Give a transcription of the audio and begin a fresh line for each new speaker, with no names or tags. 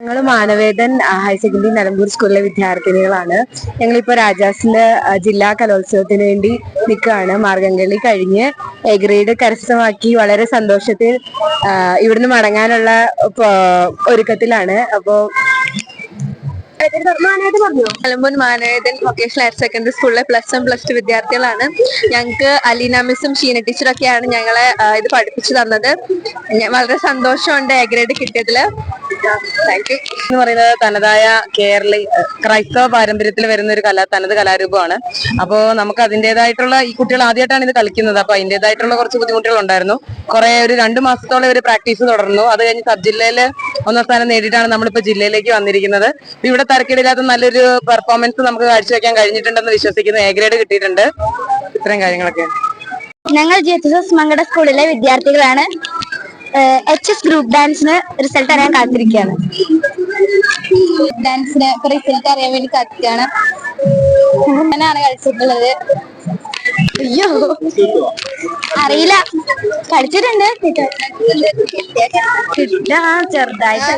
ഞങ്ങൾ Manavedan higher secondary Nilambur സ്കൂളിലെ വിദ്യാർത്ഥിനികളാണ്. ഞങ്ങളിപ്പോ രാജാസിന്റെ ജില്ലാ കലോത്സവത്തിന് വേണ്ടി നിൽക്കുകയാണ് മാർഗംകളി കഴിഞ്ഞ് എ ഗ്രേഡ് കരസ്ഥമാക്കി വളരെ സന്തോഷത്തിൽ ഇവിടുന്ന് മടങ്ങാനുള്ള ഒരുക്കത്തിലാണ്. അപ്പോ
Nilambur Manavedan vocational higher secondary സ്കൂളിലെ പ്ലസ് വൺ പ്ലസ് ടു വിദ്യാർത്ഥികളാണ്. ഞങ്ങൾക്ക് അലീന മിസ്സും ഷീന ടീച്ചറൊക്കെയാണ് ഞങ്ങളെ ഇത് പഠിപ്പിച്ചു തന്നത്. വളരെ സന്തോഷമുണ്ട് എ ഗ്രേഡ് യു
എന്ന് പറയുന്നത് തനതായ കേരളീ ക്രൈസ്തവ പാരമ്പര്യത്തിൽ വരുന്ന ഒരു കല തനത് കലാരൂപമാണ്. അപ്പോൾ നമുക്ക് അതിന്റെതായിട്ടുള്ള ഈ കുട്ടികൾ ആദ്യമായിട്ടാണ് ഇത് കളിക്കുന്നത്. അപ്പൊ അതിന്റെതായിട്ടുള്ള കുറച്ച് ബുദ്ധിമുട്ടുകൾ ഉണ്ടായിരുന്നു കുറെ ഒരു രണ്ട് മാസത്തോളം ഒരു പ്രാക്ടീസ് തുടർന്നു. അത് കഴിഞ്ഞ് സബ് ജില്ലയിൽ ഒന്നാം സ്ഥാനം നേടിയിട്ടാണ് നമ്മളിപ്പോൾ ജില്ലയിലേക്ക് വന്നിരിക്കുന്നത്. ഇവിടെ തരക്കേടില്ലാത്ത നല്ലൊരു പെർഫോമൻസ് നമുക്ക് കാഴ്ചവെക്കാൻ കഴിഞ്ഞിട്ടുണ്ടെന്ന് വിശ്വസിക്കുന്നു. എ ഗ്രേഡ് കിട്ടിയിട്ടുണ്ട്. ഇത്രയും കാര്യങ്ങളൊക്കെ.
ഞങ്ങൾ G H S S Mankada സ്കൂളിലെ വിദ്യാർത്ഥികളാണ്. എച്ച് എസ് ഗ്രൂപ്പ് ഡാൻസിന് റിസൾട്ട് അറിയാൻ കാത്തിരിക്കുകയാണ്. ഡാൻസിന് റിസൾട്ട് അറിയാൻ വേണ്ടി കാത്തിരിക്കുകയാണ്. ഞാനാണ് കളിച്ചിട്ടുള്ളത്. അയ്യോ. അറിയില്ല. കളിച്ചിട്ടുണ്ട്. ചെറുതായിട്ട്